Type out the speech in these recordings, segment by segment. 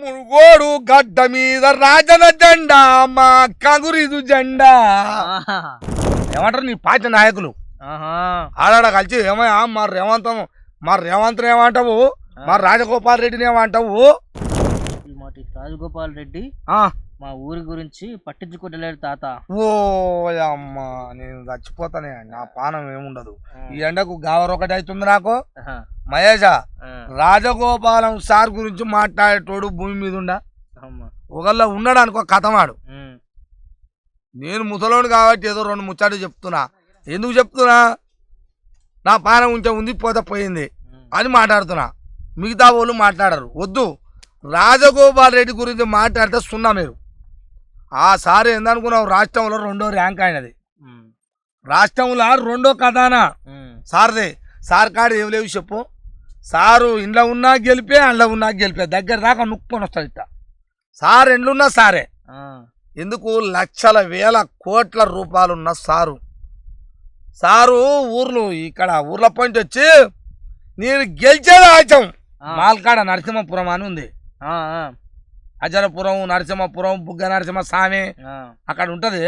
మునుగోడు గడ్డ మీద రాజన జెండా మా కంగురీదు జెండా. ఏమంటారు నీ పార్టీ నాయకులు. ఆడాడ కలిసి ఏమయ్యా మా రేవంతం మా రేవంత్ ఏమంటావు మా రాజగోపాల్ రెడ్డిని ఏమంటావు రాజగోపాల్ రెడ్డి మా ఊరి గురించి పట్టించుకుంటలేడు తాత. ఓ అమ్మా నేను చచ్చిపోతానే నా పానం ఏముండదు. ఈ ఎండకు గావర్ ఒకటి అవుతుంది నాకు. మహేష. రాజగోపాలం సార్ గురించి మాట్లాడేటోడు భూమి మీద ఉండ. ఒకళ్ళ ఉన్నాడు అనుకో కథమాడు. నేను ముసలోడు కాబట్టి ఏదో రెండు ముచ్చట్లు చెప్తున్నా. ఎందుకు చెప్తున్నా? నా పానం ఉంచే ఉంది పోతే పోయింది. అని మాట్లాడుతున్నా. మిగతా వాళ్ళు మాట్లాడరు. వద్దు. రాజగోపాల్ రెడ్డి గురించి మాట్లాడితే సున్నా మీరు. ఆ సార్ ఏందనుకున్నావు? రాష్ట్రంలో రెండో ర్యాంక్ అయినది. రాష్ట్రంలో రెండో కథానా. సార్దే. సార్ కాడ ఏం లేవు చెప్పు. సారు ఇంట్లో ఉన్నా గెలిపే అందులో ఉన్నా గెలిపే. దగ్గర దాకా నొక్కొని వస్తాడు ఇట్ట. సార్ ఎండ్లున్నా సారే. ఎందుకు? లక్షల వేల కోట్ల రూపాయలున్న సారు. సారు ఊర్లు ఇక్కడ ఊర్ల పాయింట్ వచ్చి నేను గెలిచేది ఆచం. మాల్కాడ నరసింహపురం అని ఉంది. అజరపురం నరసింహపురం బుగ్గ నరసింహ స్వామి. అక్కడ ఉంటది.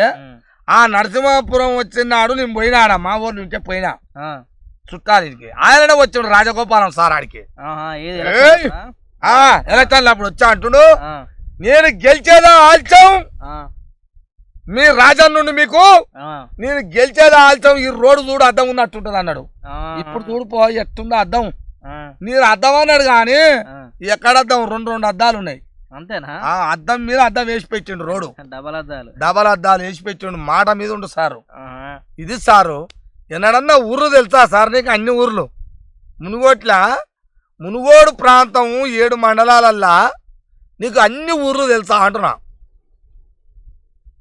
ఆ నరసింహపురం వచ్చినాడు నేను పోయినాడ మా ఊర్లో ఉంటే పోయినా. ఆ. చుట్టాలికి ఆయననే వచ్చాడు రాజగోపాలం సార్ ఆడికి. ఎలక్షన్ ఎలక్షన్లు అప్పుడు వచ్చా అంటుడు. నేను గెలిచేదా ఆల్చం. మీ రాజన్ నుండి మీకు. నేను గెలిచేదా ఆల్చం ఈ రోడ్డు చూడు అద్దం ఉన్నట్టుంటది అన్నాడు. ఇప్పుడు చూడు పో ఎట్టుందో అద్దం ఆ. నేను అద్దం అన్నాడు కానీ. ఎక్కడ అద్దం రెండు రెండు అద్దాలు ఉన్నాయి అంతేనా ఆ అద్దం మీద అద్దం వేసి పెట్టిండు రోడ్డు డబల్ అద్దాలు డబల్ అద్దాలు వేసి పెట్టిండు మాట మీద ఉండు సారు. ఇది సారు ఎన్నడన్నా ఊర్లు తెలుసా సార్ నీకు? అన్ని ఊర్లు. మునుగోట్ల మునుగోడు ప్రాంతం ఏడు మండలాలల్లా నీకు అన్ని ఊర్లు తెలుసా అంటున్నా.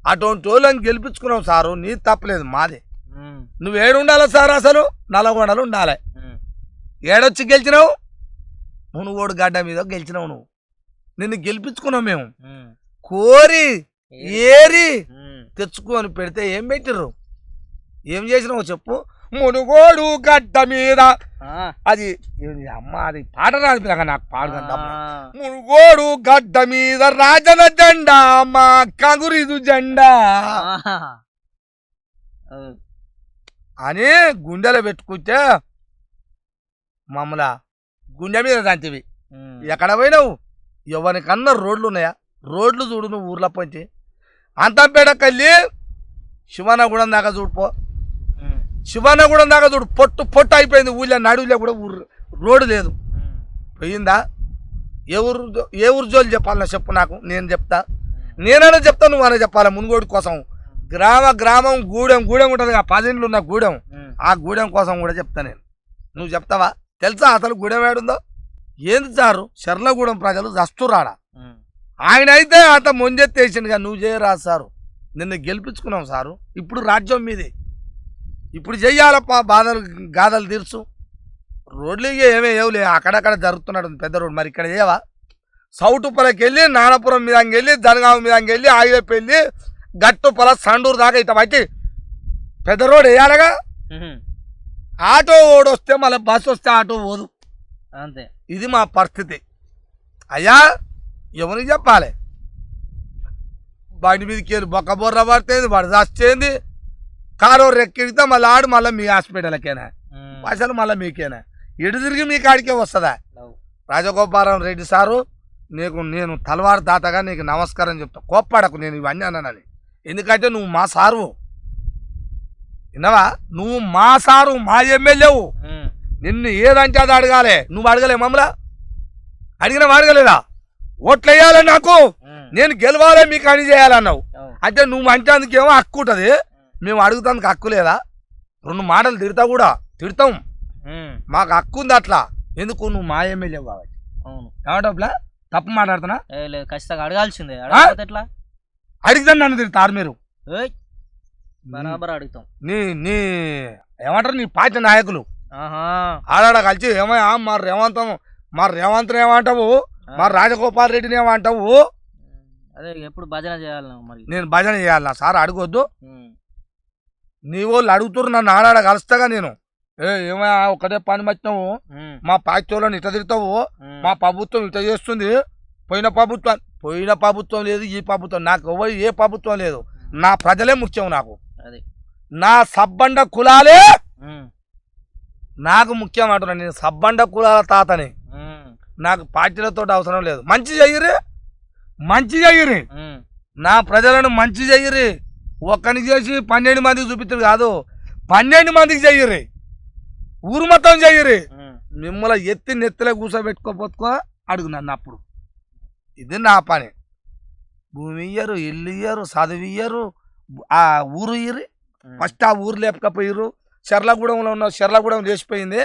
అటువంటి వాళ్ళని గెలిపించుకున్నావు సారు నీ తప్పలేదు మాది. ఏడు ఉండాలి సార్ అసలు? నల్గొండలు ఉండాలి. ఏడొచ్చి గెలిచినావు? మునుగోడు గడ్డ మీద గెలిచినావు నువ్వు. నిన్ను గెలిపించుకున్నావు మేము. కోరి ఏరి. తెచ్చుకొని పెడితే ఏం పెట్టిర్రు? ఏం చేసినావు చెప్పు. మునుగోడు గడ్డ మీద. అది అమ్మ అది పాట రాదు నాకు ఆ. మునుగోడు గడ్డ మీద రాజన జెండా మా కంగురీదు జెండా. అని గుండెలో పెట్టుకుంటే మమ్మల గుండె మీద దంతివి. ఎక్కడ పోయినావు? ఎవరికన్నా రోడ్లు ఉన్నాయా? రోడ్లు చూడు నువ్వు ఊర్లో పంచి అంతంపేటకెళ్ళి శివనగూడెం దాకా చూడుపో శివనగూడెం దాకా చూడు పొట్టు పొట్టు అయిపోయింది ఊళ్ళో నడువులో కూడా ఊరు రోడ్డు లేదు. పోయిందా? ఏ ఊరు ఏ ఊరు జోలు చెప్పాలన్నా చెప్పు నాకు నేను చెప్తా. నేనైనా చెప్తా నువ్వు అనే చెప్పాలి? మునుగోడు కోసం. గ్రామ గ్రామం గూడెం గూడెం ఉంటుంది ఆ పదింట్లు ఉన్న గూడెం. ఆ గూడెం కోసం కూడా చెప్తా నేను. నువ్వు చెప్తావా? తెలుసా అసలు గూడెం ఏడుందో? ఏంది సారు? శర్లగూడెం ప్రజలు చస్తురాడా ఉమ్. ఆయన అయితే అంత మొంజెత్తేసిండుగా నువ్వు చేయరా సారు? నిన్ను గెలిపించుకున్నావు సారు. ఇప్పుడు రాజ్యం మీది. ఇప్పుడు చెయ్యాలప్పా బాధలు గాథలు తీర్చు. రోడ్లు ఏమీ ఏవులే అక్కడక్కడ జరుగుతున్నాడు పెద్ద రోడ్ మరి ఇక్కడ చేయవా సౌటుపలకి వెళ్ళి నానపురం మీదకి వెళ్ళి జనగామ మీదకి వెళ్ళి హైవేకి వెళ్ళి గట్టుపల సండూరు దాకా ఇట్లా బట్టి పెద్ద రోడ్ వేయాలగా. ఆటో ఓడి వస్తే మళ్ళీ బస్సు వస్తే ఆటో పోదు. అంతే. ఇది మా పరిస్థితి. అయ్యా ఎవరికి చెప్పాలి? బండి మీదకి వెళ్ళి బొక్క బొర్ర పడుతుంది వాడు చచ్చేంది. కారు రెక్కిడితే మళ్ళీ ఆడు మళ్ళీ మీ హాస్పిటల్కేనా. పైసలు మళ్ళీ మీకేనా. ఎటు తిరిగి మీ కాడికే వస్తుందా. రాజగోపాలం రెడ్డి సారు నీకు నేను తలవారు దాతగా నీకు నమస్కారం చెప్తా. కోప్పడకు నేను ఇవన్నీ అన్నానని. ఎందుకంటే నువ్వు మా సారు విన్నావా? నువ్వు మా సారు మా ఎమ్మెల్యేవు. నిన్ను ఏదంటే అది అడగాలి. నువ్వు అడగలే మమ్మలా అడిగినా అడగలేదా? ఓట్లు వేయాలి నాకు. నేను గెలవాలి మీకు అని చేయాలన్నావు. అంటే నువ్వు అంటే అందుకేమో హక్కు ఉంటుంది. మేము అడుగుతానికి హక్కు లేదా? రెండు మాటలు తిడతా కూడా తిడతాం. మాకు హక్కు ఉంది అట్లా. ఎందుకు? నువ్వు మా ఎమ్మెల్యే కాబట్టి. అవును. ఏమంటావులా తప్పు మాట్లాడుతున్నా? ఖచ్చితంగా అడగాల్సిందే. ఎట్లా? అడిగితే నన్ను తిడతారు మీరు. బరాబర్ అడుగుతాం. నీ నీ ఏమంటారు? నీ పార్టీ నాయకులు. ఆహా. ఆడాడ కలిసి ఏమయ్యా? మా రేవంతం మా రేవంత్ని ఏమంటావు? మా రాజగోపాల్ రెడ్డిని ఏమంటావు. అదే ఎప్పుడు భజన చేయాలి మరి. నేను భజన చేయాలి సార్ అడగొద్దు. నీ వాళ్ళు అడుగుతున్నారు నన్ను ఆడాడ కలుస్తాగా నేను. ఏ ఏమయ్యా ఒకటే పని మర్చినావు? ఉమ్. మా పార్టీ వాళ్ళని ఇట తిడతావు ఉమ్. మా ప్రభుత్వం ఇట చేస్తుంది? పోయిన ప్రభుత్వం పోయిన ప్రభుత్వం లేదు ఈ ప్రభుత్వం. నాకు ఎవరు ఏ ప్రభుత్వం లేదు. నా ప్రజలే ముఖ్యం నాకు. నా సబ్బండ కులాలే నాకు ముఖ్యం అంటున్నాను నేను. సబ్బండ కులాల తాతని. నాకు పార్టీలతో అవసరం లేదు. మంచి చెయ్యరి మంచి చెయ్యరి నా ప్రజలను మంచి చెయ్యరి ఒక్కనికి చేసి పన్నెండు మందికి చూపించరు కాదు. పన్నెండు మందికి చెయ్యరి ఊరు మొత్తం చెయ్యరి. మిమ్మల్ని ఎత్తి నెత్తిలో కూర్చోబెట్టుకోపోతుకో అడుగు నన్ను అప్పుడు. ఇది నా పని. భూమి ఇయ్యరు ఇల్లు ఇయ్యరు చదువు ఇయ్యరు ఆ ఊరు ఇయ్యరు. ఫస్ట్ ఆ ఊరు లేపకపోయారు శర్లగూడెంలో ఉన్న శర్లగూడెం లేచిపోయింది.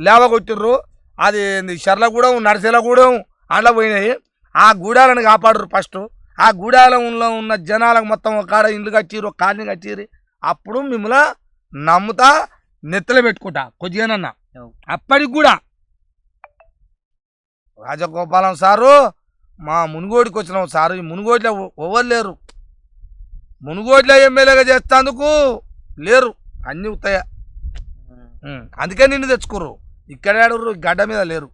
లేవగొట్టిర్రు. అది ఏంది? శర్లగూడెం నరసెలగూడెం అట్లా పోయినాయి ఆ గూడాలను కాపాడరు ఫస్ట్. ఆ గూడాలంలో ఉన్న జనాలకు మొత్తం ఒక కాడ ఇండ్లు కట్టిరు ఒక కాలనీ కట్టిరు. అప్పుడు మిమ్మల్ని నమ్ముతా నెత్తలు పెట్టుకుంటా. కొద్దిగానన్నా. అప్పటికి కూడా రాజగోపాలం సారు మా మునుగోడికి వచ్చినాం సారు. ఈ మునుగోడిలో ఎవరు లేరు. మునుగోడిలో ఎమ్మెల్యేగా చేస్తేందుకు లేరు. అన్ని ఉత్తయ. అందుకే నిన్ను తెచ్చుకోరు ఇక్కడ గడ్డ మీద లేరు.